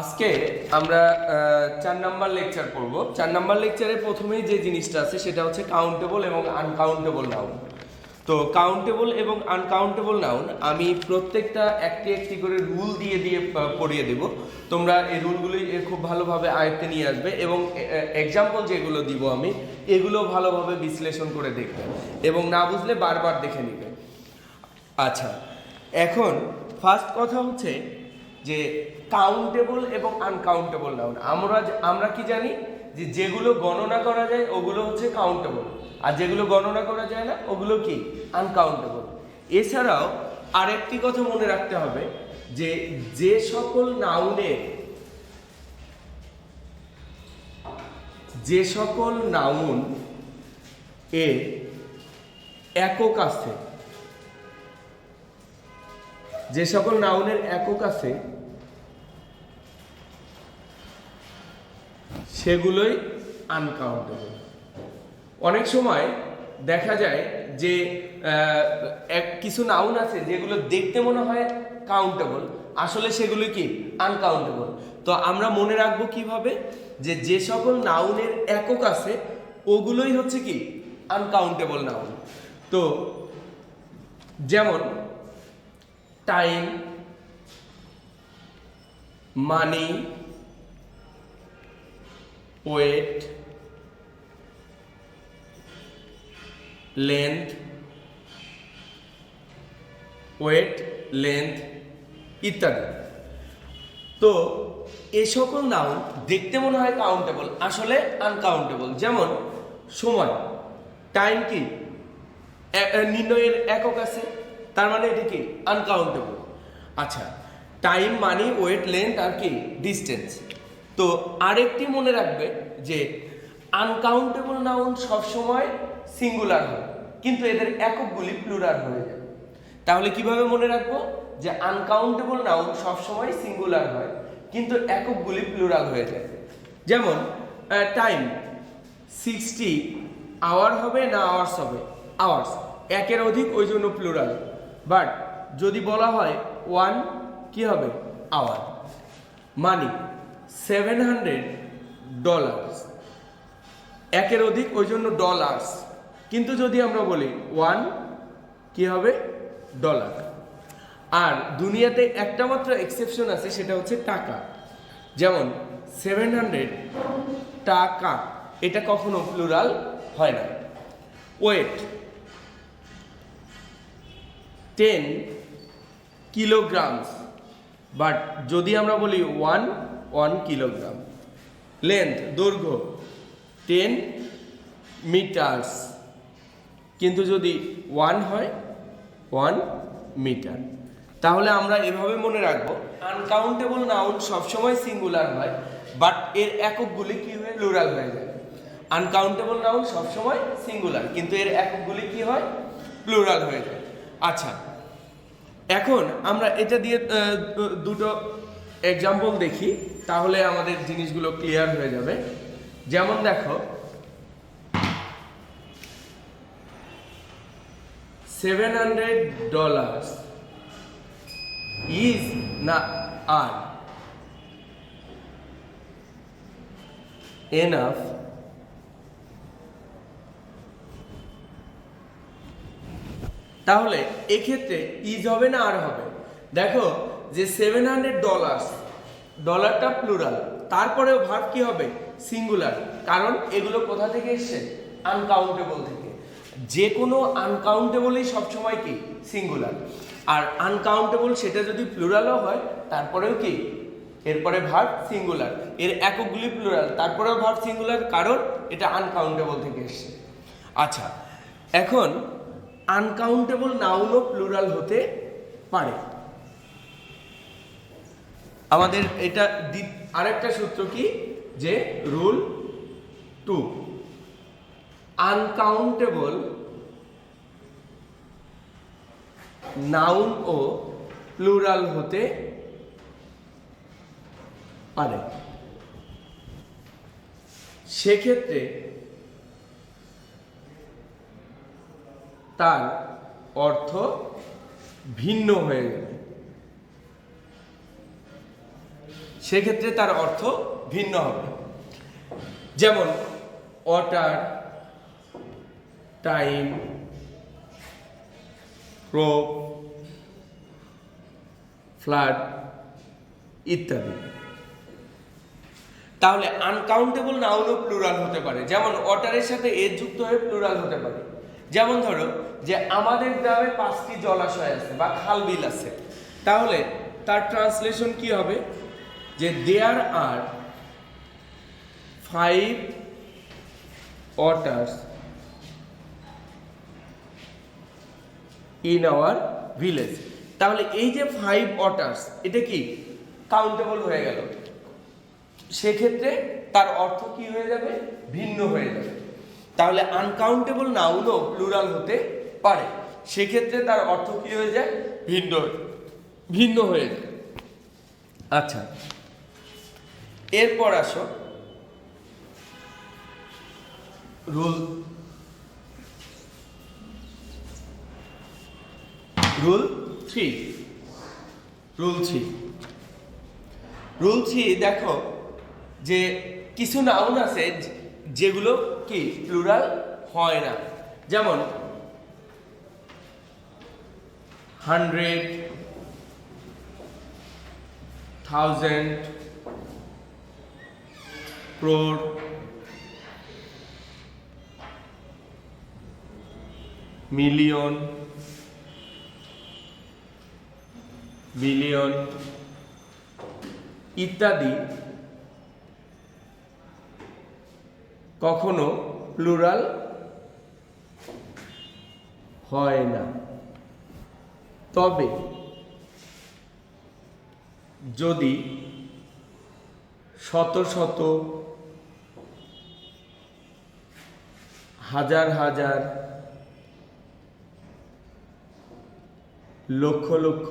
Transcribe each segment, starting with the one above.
আজকে আমরা চার নাম্বার লেকচার করব চার নাম্বার লেকচারে প্রথমেই যে জিনিসটা আছে, সেটা হচ্ছে কাউন্টেবল এবং আনকাউন্টেবল নাউন তো কাউন্টেবল এবং আনকাউন্টেবল নাউন আমি প্রত্যেকটা একটি একটি করে রুল দিয়ে দিয়ে পড়িয়ে দেব। তোমরা এই রুলগুলি খুব ভালোভাবে আয়ত্তে নিয়ে আসবে এবং এক্সাম্পল যেগুলো দিব আমি, এগুলো ভালোভাবে বিশ্লেষণ করে দেখবে এবং না বুঝলে বারবার দেখে নিবে। আচ্ছা এখন ফার্স্ট কথা হচ্ছে যে কাউন্টেবল এবং আনকাউন্টেবল নাউন আমরা আমরা কি জানি? যে যেগুলো গণনা করা যায়, ওগুলো হচ্ছে কাউন্টেবল আর যেগুলো গণনা করা যায় না, ওগুলো কি? আনকাউন্টেবল এছাড়াও আরেকটি কথা মনে রাখতে হবে যে যে সকল নাউনের যে সকল নাউন এর একক আছে। যে সকল নাউনের একক আছে সেগুলোই আনকাউন্টেবল অনেক সময় দেখা যায় যে এক কিছু নাউন আছে যেগুলো দেখতে মনে হয় কাউন্টেবল আসলে সেগুলো কি? আনকাউন্টেবল তো আমরা মনে রাখব কীভাবে? যে যে সকল নাউনের একক আছে, ওগুলোই হচ্ছে কি? আনকাউন্টেবল নাউন তো যেমন time money weight length weight length ইত্যাদি। তো এই সকল নাউন দেখতে মনে হয় কাউন্টেবল আসলে আনকাউন্টেবল যেমন সময় টাইম কি? নির্ণয়ের একক আছে, তার মানে এটি কি? আনকাউন্টেবল আচ্ছা টাইম মানি ওয়েট লেন্থ আর কি? ডিস্টেন্স তো আরেকটি মনে রাখবে যে আনকাউন্টেবল নাউন সবসময় সিঙ্গুলার হয়, কিন্তু এদের এককগুলি প্লুরাল হয়ে যায়। তাহলে কীভাবে মনে রাখব? যে আনকাউন্টেবল নাউন সবসময় সিঙ্গুলার হয়, কিন্তু এককগুলি প্লুরাল হয়ে যায়। যেমন টাইম সিক্সটি আওয়ার হবে না আওয়ার্স হবে? আওয়ার্স একের অধিক ওই জন্য প্লুরাল বাট যদি বলা হয় ওয়ান কি হবে? Our money seven hundred dollars একের অধিক, ওই জন্য ডলার্স কিন্তু যদি আমরা বলি ওয়ান কি হবে? ডলার আর দুনিয়াতে একটা মাত্র এক্সেপশন আছে, সেটা হচ্ছে টাকা। যেমন সেভেন হান্ড্রেড টাকা, এটা কখনো প্লুরাল হয় না। ওয়েট টেন কিলোগ্রামস বাট যদি আমরা বলি ওয়ান ওয়ান কিলোগ্রাম। লেন্থ দৈর্ঘ্য টেন মিটার্স কিন্তু যদি ওয়ান হয় ওয়ান মিটার তাহলে আমরা এভাবে মনে রাখব আনকাউন্টেবল নাউন সবসময় সিঙ্গুলার হয় বাট এর এককগুলি কি হয়ে লুরাল হয়ে যায়। আনকাউন্টেবল নাউন সবসময় সিঙ্গুলার কিন্তু এর এককগুলি কি হয়? প্লুরাল হয়ে যায়। আচ্ছা এখন আমরা এটা দিয়ে দুটো এক্সাম্পল দেখি। তাহলে আমাদের জিনিসগুলো ক্লিয়ার হয়ে যাবে। যেমন দেখো সেভেন হান্ড্রেড ডলার্স ইজ না আর এনাফ তাহলে এক্ষেত্রে ইজ হবে না আর হবে। দেখো যে সেভেন হান্ড্রেড ডলার্স ডলারটা প্লুরাল। তারপরেও ভার্ব কি হবে? সিঙ্গুলার। কারণ এগুলো কোথা থেকে এসছে? আনকাউন্টেবল থেকে। যে কোনো আনকাউন্টেবলই সবসময় কি? সিঙ্গুলার। আর আনকাউন্টেবল সেটা যদি প্লুরালও হয়, তারপরেও কি? এরপরে ভার্ব সিঙ্গুলার। এর এককগুলি প্লুরাল। তারপরেও ভার্ব সিঙ্গুলার। কারণ এটা আনকাউন্টেবল থেকে এসছে। আচ্ছা এখন আনকাউন্টেবল নাউনও প্লুরাল হতে পারে। আমাদের এটা আরেকটা সূত্র কি? যে রুল টু আনকাউন্টেবল নাউন ও প্লুরাল হতে পারে। সেক্ষেত্রে তার অর্থ ভিন্ন হয়ে যাবে। সেক্ষেত্রে তার অর্থ ভিন্ন হবে। যেমন ওয়াটার টাইম ক্রপ ফ্লাড ইত্যাদি। তাহলে আনকাউন্টেবল নাউনও প্লুরাল হতে পারে। যেমন ওয়াটারের সাথে এর যুক্ত হয়ে প্লুরাল হতে পারে। যেমন ধরো, যে আমাদের গ্রামে পাঁচটি জলাশয় আছে বা খাল বিল আছে। তাহলে তার ট্রান্সলেশন কি হবে? যে there are five waters in our village তাহলে এই যে ফাইভ ওয়াটার্স এটা কি? কাউন্টেবল হয়ে গেল। সেক্ষেত্রে তার অর্থ কি হয়ে যাবে? ভিন্ন হয়ে যাবে। তাহলে আনকাউন্টেবল নাউনও প্লুরাল হতে পারে। সেক্ষেত্রে তার অর্থ কি হয়ে যায়? ভিন্ন। ভিন্ন হয়ে যায়। আচ্ছা এরপর আসো। Rule. Rule? Three. Rule three. Rule three দেখো যে কিছু নাউন আছে যেগুলো কি? প্লুরাল হয় না। যেমন hundred thousand crore million. Billion. ইত্যাদি। কখনো প্লুরাল হয় না। তবে যদি শত শত হাজার হাজার, লক্ষ লক্ষ,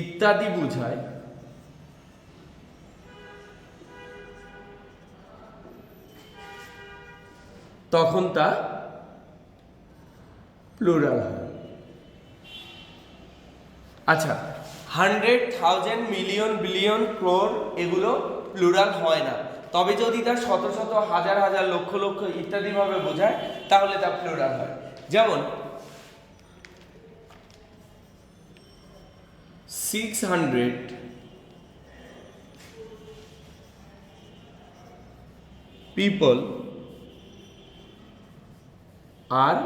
ইত্যাদি বুঝায়। তখন তা প্লুরাল হয়। আচ্ছা hundred thousand million billion crore এগুলো প্লুরাল হয় না। তবে যদি তা শত শত, হাজার হাজার, লক্ষ লক্ষ ইত্যাদি ভাবে বোঝায়, তাহলে তা প্লুরাল হয়। যেমন six hundred people are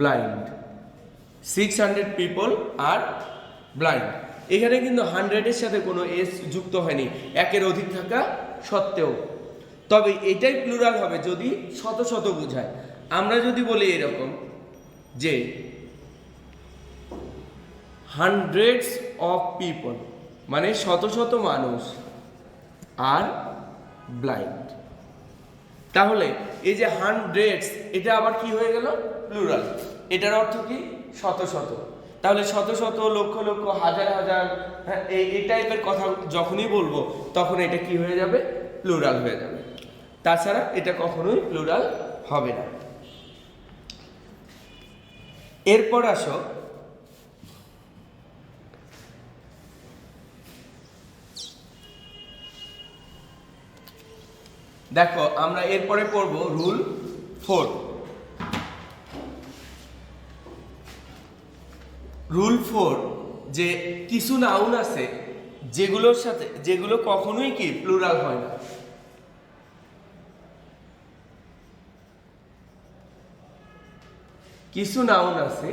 blind. Six hundred people are blind এখানে কিন্তু হান্ড্রেডের সাথে কোনো এস যুক্ত হয়নি। একের অধিক থাকা সত্ত্বেও। তবে এটাই প্লুরাল হবে যদি শত শত বোঝায়। আমরা যদি বলি এরকম যে হান্ড্রেডস অফ পিপল মানে শত শত মানুষ আর ব্লাইন্ড তাহলে এই যে হান্ড্রেডস এটা আবার কি হয়ে গেল? প্লুরাল এটার অর্থ কি? শত শত। তাহলে শত শত, লক্ষ লক্ষ, হাজার হাজার হ্যাঁ এই টাইপের কথা যখনই বলব, তখন এটা কি হয়ে যাবে? প্লুরাল হয়ে যাবে। তাছাড়া এটা কখনোই প্লুরাল হবে না। এরপর আসো। দেখো, আমরা এরপরে পড়ব রুল ফোর রুল ফোর যে কিছু নাউন আছে, যেগুলোর সাথে, যেগুলো কখনোই কি প্লুরাল হয় না। কিছু নাউন আছে,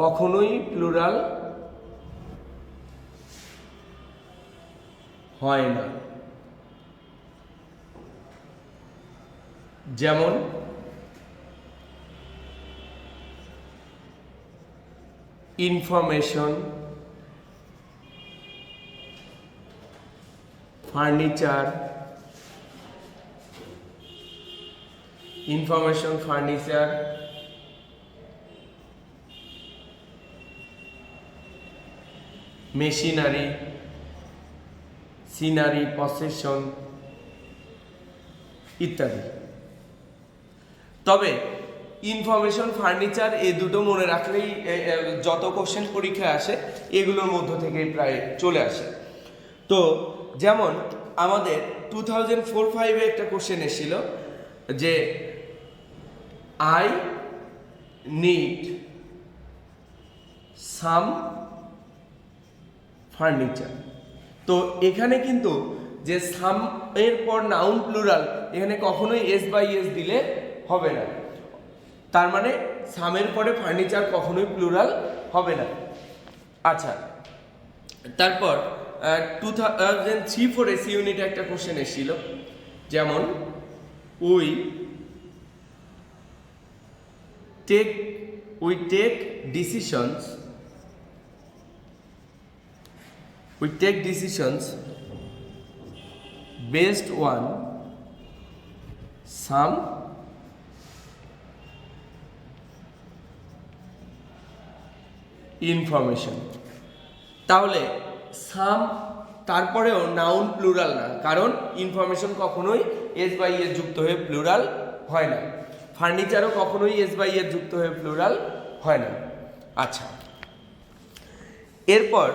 কখনোই প্লুরাল হয় না। যেমন information furniture information furniture machinery scenery possession ইত্যাদি। তবে ইনফরমেশন ফার্নিচার এই দুটো মনে রাখলেই যত কোশ্চেন পরীক্ষায় আসে, এগুলোর মধ্য থেকে প্রায় চলে আসে। তো, যেমন আমাদের টু থাউজেন্ড ফোর ফাইভে একটা কোশ্চেন এসেছিল যে আই নিড সাম ফার্নিচার তো এখানে কিন্তু যে সাম এর পর নাউন প্লুরাল এখানে কখনোই এস বাই এস দিলে হবে না। তার মানে সামের পরে ফার্নিচার কখনোই প্লুরাল হবে না। আচ্ছা তারপর two thousand three four AC ইউনিটে একটা কোশ্চেন এসেছিল, যেমন we take we take decisions we take decisions based on some information তাহলে সাম তারপরেও নাউন প্লুরাল না, কারণ ইনফরমেশন কখনোই এস বাই এর যুক্ত হয়ে প্লুরাল হয় না। ফার্নিচারও কখনোই এস বাই এর যুক্ত হয়ে প্লুরাল হয় না। আচ্ছা। এরপর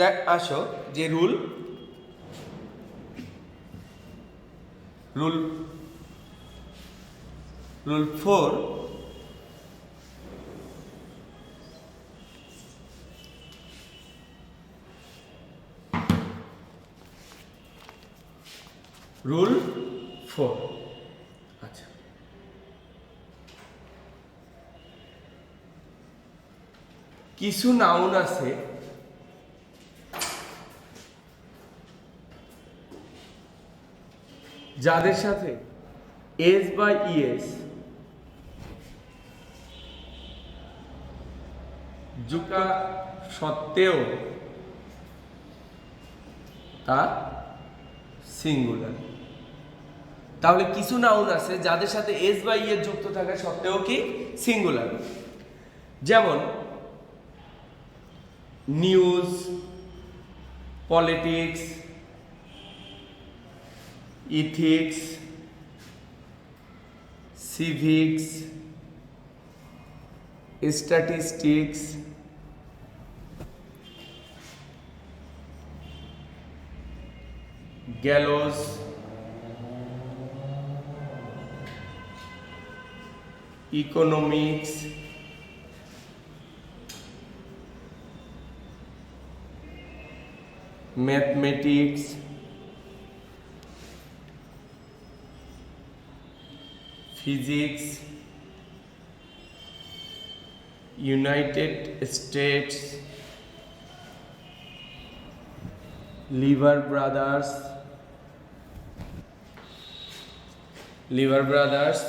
দেখ আসো যে rule rule rule four rule four আচ্ছা। কিছু নাউন আছে যাদের সাথে এস বা ইএস যুক্তা সত্ত্বেও তা সিঙ্গুলার তাহলে কিছু নাউন আছে যাদের সাথে এস বা ইএস যুক্ত থাকা সত্ত্বেও কি সিঙ্গুলার যেমন news politics ethics civics statistics gallows economics mathematics physics united states liver brothers liver brothers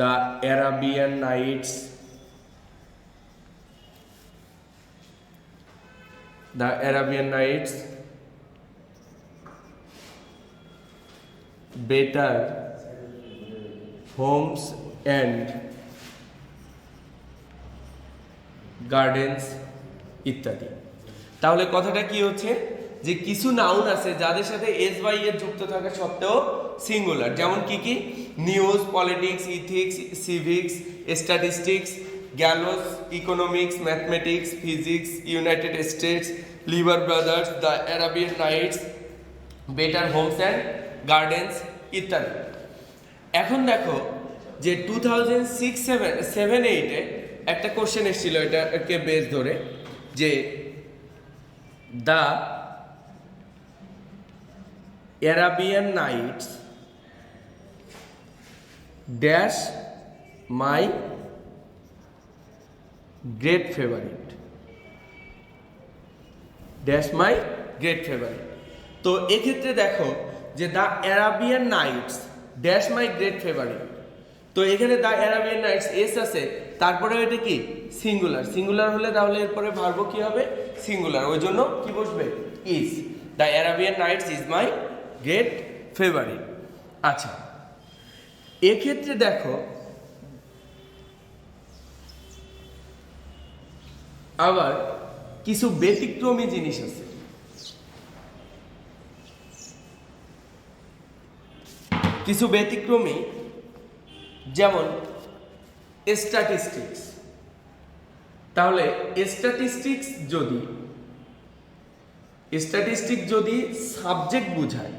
the arabian nights. The arabian nights. Better homes and Gardens ইত্যাদি। তাহলে কথাটা কি হচ্ছে? যে কিছু নাউন আছে, যাদের সাথে এস বাই এর যুক্ত থাকা সত্ত্বেও সিঙ্গুলার যেমন কি কি? News politics ethics civics statistics gallows economics mathematics physics United States Lever Brothers the Arabian Nights Better Homes and Gardens ইত্যাদি। এখন দেখো যে two thousand six seven seven এইটে একটা কোশ্চেন এসেছিল এটাকে বেস ধরে যে the Arabian Nights dash my great favourite. Dash my great favourite. তো এক্ষেত্রে দেখো যে the Arabian Nights, dash my great favourite. তো এখানে দ্য অ্যারাবিয়ান নাইটস এস আছে তারপরে এটা কি? সিঙ্গুলার। সিঙ্গুলার হলে তাহলে এরপরে ভার্ব কি হবে? সিঙ্গুলার। ওই জন্য কি বসবে? Is. The Arabian Nights is my great favourite. আচ্ছা। এক্ষেত্রে দেখো, আবার কিছু ব্যতিক্রমী জিনিস আছে। কিছু ব্যতিক্রমী, যেমন স্ট্যাটিস্টিক্স তাহলে স্ট্যাটিস্টিক্স যদি স্ট্যাটিস্টিক যদি সাবজেক্ট বুঝায়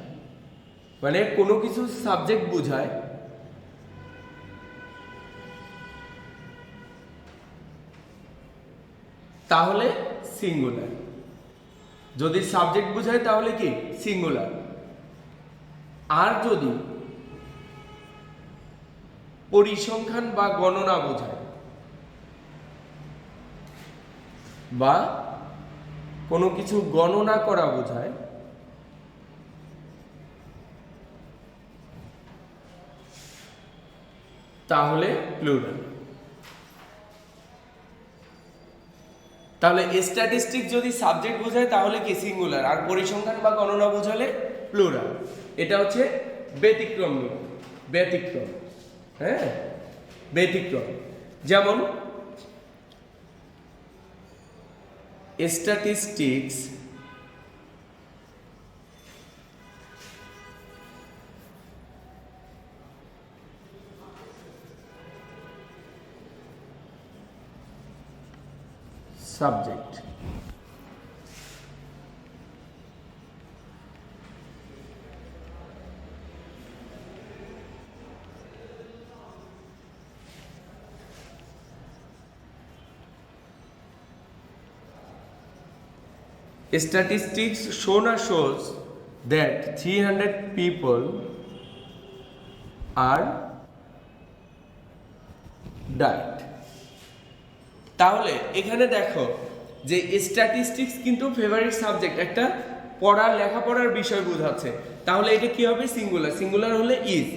মানে কোনো কিছু সাবজেক্ট বুঝায় তাহলে সিঙ্গুলার যদি সাবজেক্ট বোঝায় তাহলে কি? সিঙ্গুলার আর যদি পরিসংখ্যান বা গণনা বোঝায় বা কোনো কিছু গণনা করা বোঝায় তাহলে প্লুরাল তাহলে স্ট্যাটিস্টিক যদি সাবজেক্ট বোঝায়, তাহলে কি সিঙ্গুলার আর পরিসংখ্যান বা গণনা বোঝালে প্লুরাল এটা হচ্ছে ব্যতিক্রম ব্যতিক্রম। হ্যাঁ? ব্যতিক্রম। যেমন statistics subject. Statistics shown shows that 300 people are died তাহলে এখানে দেখো যে স্ট্যাটিস্টিক্স কিন্তু ফেভারিট সাবজেক্ট একটা পড়ার লেখাপড়ার বিষয় বোঝাচ্ছে। তাহলে এটা কি হবে? সিঙ্গুলার সিঙ্গুলার হলে ইজ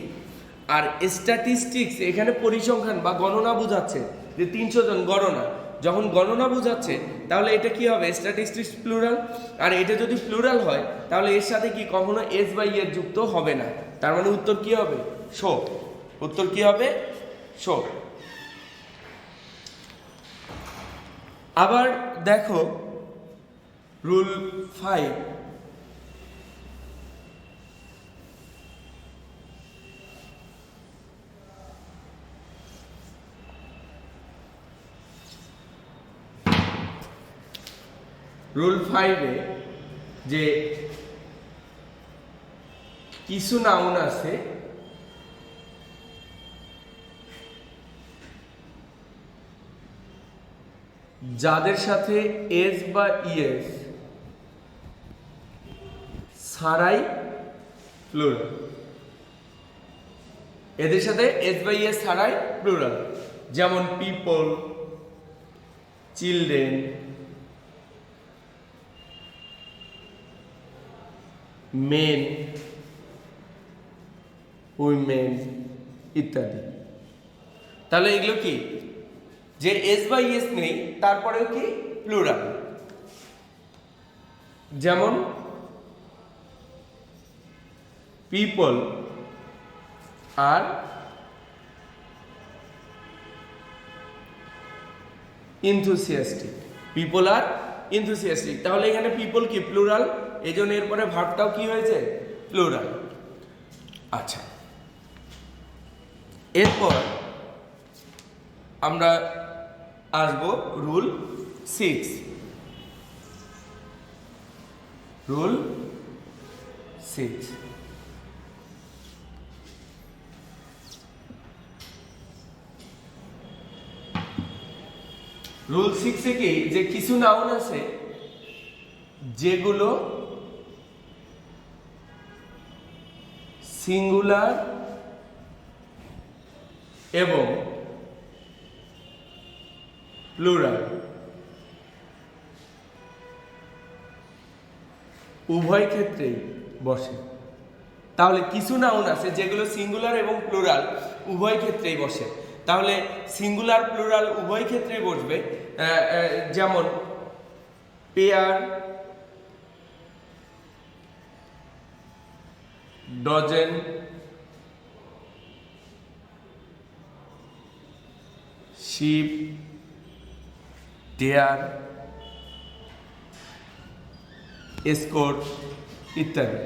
আর স্ট্যাটিস্টিক্স এখানে পরিসংখ্যান বা গণনা বোঝাচ্ছে, যে তিনশো জন গণনা। যখন গণনা বোঝাচ্ছে, তাহলে এটা কি হবে? স্ট্যাটিস্টিক্স প্লুরাল আর এটা যদি প্লুরাল হয়, তাহলে এর সাথে কি কখনো এস বাই এর যুক্ত হবে না? তার মানে উত্তর কি হবে? শো উত্তর কি হবে? শো আবার দেখো রুল ফাইভ। রুল ফাইভে যে কিছু নাউন আছে যাদের সাথে এস বা ইএস ছাড়াই প্লুরাল। এদের সাথে এস বা ইএস ছাড়াই প্লুরাল। যেমন পিপল, চিলড্রেন, মেন, উইমেন ইত্যাদি। তাহলে এগুলো কি? যে এস বাই এস নেই, তারপরেও কি? প্লুরাল যেমন পিপল আর ইনথুসিয়াস্টিক পিপল আর ইনথুসিয়াস্টিক তাহলে এখানে পিপল কি? প্লুরাল এই জন্য এরপরে ভাবটাও কি হয়েছে? প্লুরাল আচ্ছা। এরপর আমরা আসব rule six. Rule six. Rule সিক্সে কি যে কিছু নাউন আছে, যেগুলো সিঙ্গুলার এবং প্লুরাল উভয় ক্ষেত্রেই বসে। তাহলে কিছু নাউন আছে যেগুলো সিঙ্গুলার এবং প্লুরাল উভয় ক্ষেত্রেই বসে। তাহলে সিঙ্গুলার প্লুরাল উভয় ক্ষেত্রেই বসবে। যেমন pair dozen sheep deer score ইত্যাদি।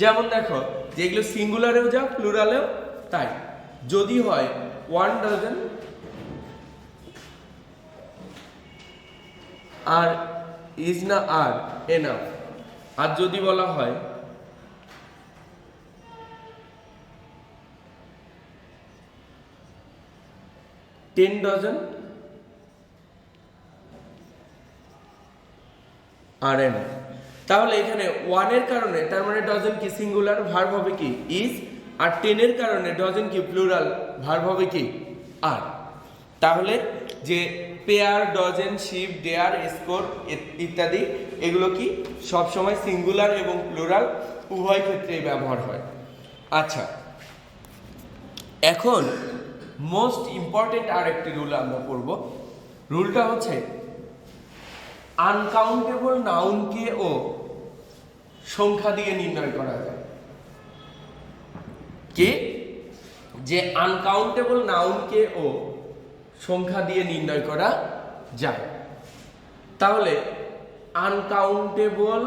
যেমন দেখো, যেগুলো সিঙ্গুলারেও যা প্লুরালেও তাই। যদি হয় ওয়ান ডজন আর ইজ না আর এনাফ আর যদি বলা হয় টেন ডজন আর এন তাহলে এখানে ওয়ানের কারণে, তার মানে ডজন কি সিঙ্গুলার ভার্ব হবে কি? ইজ আর টেনের কারণে ডজন কি প্লুরাল ভার্ব হবে কি? আর তাহলে যে pair dozen sheep deer score ইত্যাদি, এগুলো কি? সব সময় সিঙ্গুলার এবং প্লুরাল উভয় ক্ষেত্রেই ব্যবহার হয়। আচ্ছা। এখন মোস্ট ইম্পর্টেন্ট আর একটি রুল আমরা পড়ব। রুলটা হচ্ছে আনকাউন্টেবল নাউনকে ও সংখ্যা দিয়ে নির্ণয় করা যায়। কি? যে আনকাউন্টেবল নাউনকে ও সংখ্যা দিয়ে নির্ণয় করা যায়। তাহলে আনকাউন্টেবল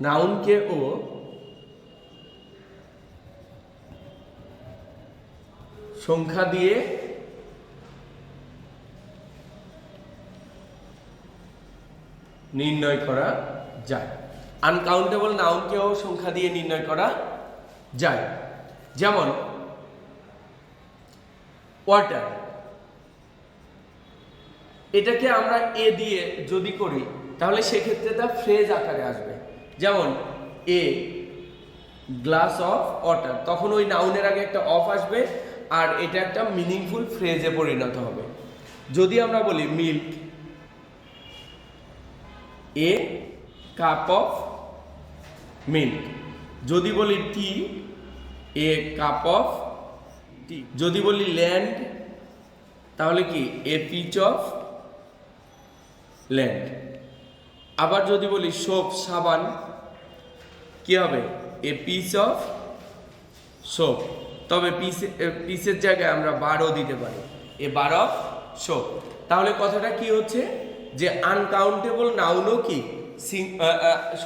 নাউনকে ও সংখ্যা দিয়ে নির্ণয় করা যায়। আনকাউন্টেবল নাউনকেও সংখ্যা দিয়ে নির্ণয় করা যায়। যেমন ওয়াটার এটাকে আমরা এ দিয়ে যদি করি, তাহলে সেক্ষেত্রে তা ফ্রেজ আকারে আসবে। যেমন এ গ্লাস অফ ওয়াটার তখন ওই নাউনের আগে একটা অফ আসবে, আর এটা একটা মিনিংফুল ফ্রেজে পরিণত হবে। যদি আমরা বলি milk a cup of milk যদি বলি টি এ কাপ অফ টি যদি বলি ল্যান্ড তাহলে কি? এ পিচ অফ ল্যান্ড আবার যদি বলি সোপ সাবান, কি হবে? এ পিস অফ সোপ তবে পিসে পিসের জায়গায় আমরা বারও দিতে পারি। এ বার অফ সোপ তাহলে কথাটা কি হচ্ছে? যে আনকাউন্টেবল নাউনও কি?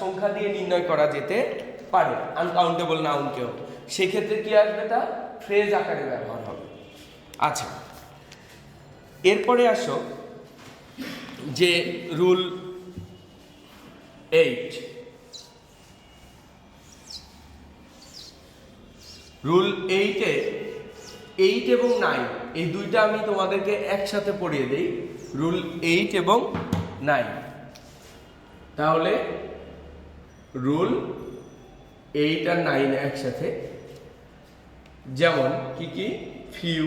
সংখ্যা দিয়ে নির্ণয় করা যেতে পারে। আনকাউন্টেবল নাউনকেও সেক্ষেত্রে কি আসবে তা? ফ্রেজ আকারে ব্যবহার হবে। আচ্ছা। এরপরে আসো। যে রুল এইট রুল এইটে এইট এবং নাইন এই দুইটা আমি তোমাদেরকে একসাথে পড়িয়ে দিই। রুল এইট এবং নাইন। তাহলে রুল এইট আর নাইন একসাথে যেমন কি কি? Few,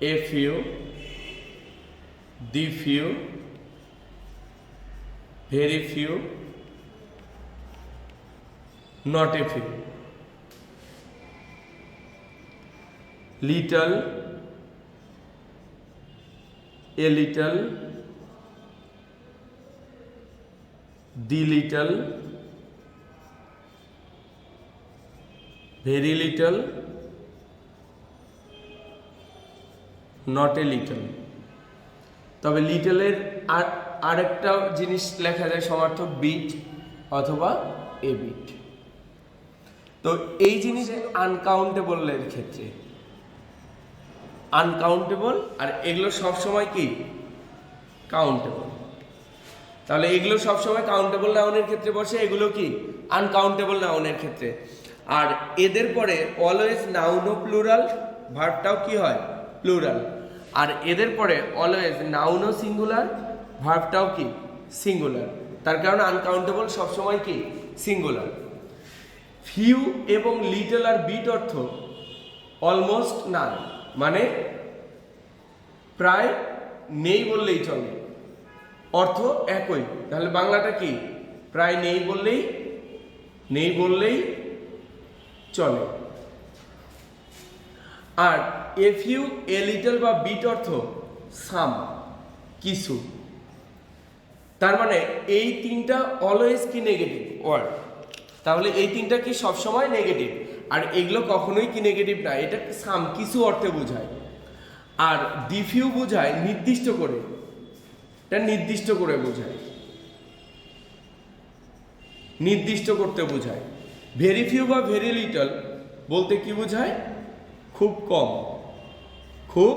a few, the few, very few, not a few. little a little the little, very little, not a little. তবে লিটলের আর, আরেকটা জিনিস লেখা যায় সমার্থক বিট অথবা এ বিট তো এই জিনিস আনকাউন্টেবলের ক্ষেত্রে আনকাউন্টেবল আর এগুলো সব সময় কি? কাউন্টেবল তাহলে এগুলো সব সময় কাউন্টেবল নাউনের ক্ষেত্রে বসে, এগুলো কি? আনকাউন্টেবল নাউনের ক্ষেত্রে। আর এদের পরে অলওয়েজ নাউন ও প্লুরাল ভার্বটাও কি হয়? প্লুরাল আর এদের পরে অলওয়েজ নাউন ও সিঙ্গুলার ভার্বটাও কি? সিঙ্গুলার তার কারণে আনকাউন্টেবল সবসময় কি? সিঙ্গুলার ফিউ এবং লিটল আর বিট অর্থ অলমোস্ট নান মানে প্রায় নেই বললেই চলে। অর্থ একই। তাহলে বাংলাটা কি? প্রায় নেই বললেই নেই বললেই চলে। আর এফ ইউ এ লিটল বা বিট অর্থ সাম কিছু। তার মানে এই তিনটা অলওয়েজ কি নেগেটিভ ওয়ার্ড তাহলে এই তিনটা কি সবসময় নেগেটিভ আর এগুলো কখনোই কি নেগেটিভ না, এটা সাম, কিছু অর্থে বোঝায়। আর ডিফিউ বোঝায় নির্দিষ্ট করে। এটা নির্দিষ্ট করে বোঝায়। নির্দিষ্ট করতে বোঝায়। ভেরি ফিউ বা ভেরি লিটল বলতে কি বোঝায়? খুব কম। খুব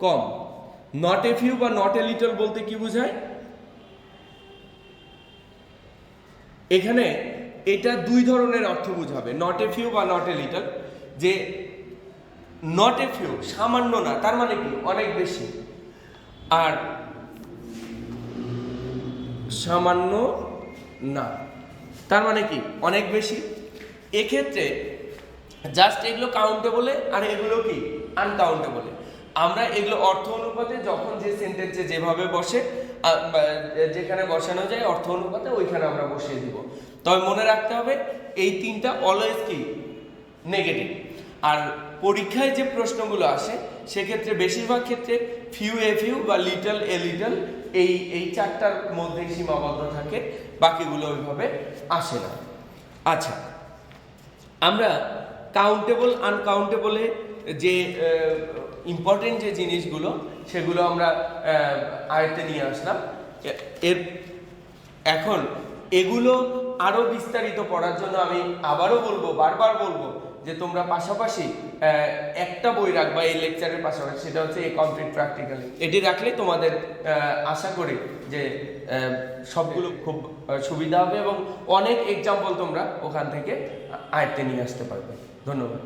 কম। নট এ ফিউ বা নট এ লিটল বলতে কি বোঝায়? এখানে এটা দুই ধরনের অর্থ বোঝাবে নট এ ফিউ বা নট এ লিটল যে নট এ ফিউ সামান্য না, তার মানে কি? অনেক বেশি। আর সামান্য না, তার মানে কি? অনেক বেশি। এক্ষেত্রে জাস্ট এগুলো কাউন্টেবলে আর এগুলো কি? আনকাউন্টেবলে আমরা এগুলো অর্থ অনুপাতে যখন যে সেন্টেন্সে যেভাবে বসে যেখানে বসানো যায় অর্থ অনুপাতে ওইখানে আমরা বসিয়ে দিব। তবে মনে রাখতে হবে, এই তিনটা অলওয়েজ কি? নেগেটিভ আর পরীক্ষায় যে প্রশ্নগুলো আসে, সেক্ষেত্রে বেশিরভাগ ক্ষেত্রে ফিউ এ ফিউ বা লিটল এ লিটল এই এই চারটার মধ্যে সীমাবদ্ধ থাকে, বাকিগুলো ওইভাবে আসে না। আচ্ছা আমরা কাউন্টেবল আনকাউন্টেবলে যে ইম্পর্টেন্ট যে জিনিসগুলো, সেগুলো আমরা আয়ত্তে নিয়ে আসলাম। এর, এখন এগুলো আরও বিস্তারিত পড়ার জন্য আমি আবারও বলব, বারবার বলব যে তোমরা পাশাপাশি একটা বই রাখবা এই লেকচারের পাশাপাশি, সেটা হচ্ছে এই কমপ্লিট প্র্যাকটিক্যালি এটি রাখলে তোমাদের আশা করি যে সবগুলো খুব সুবিধা হবে এবং অনেক এক্সাম্পল তোমরা ওখান থেকে আয়ত্তে নিয়ে আসতে পারবে। ধন্যবাদ।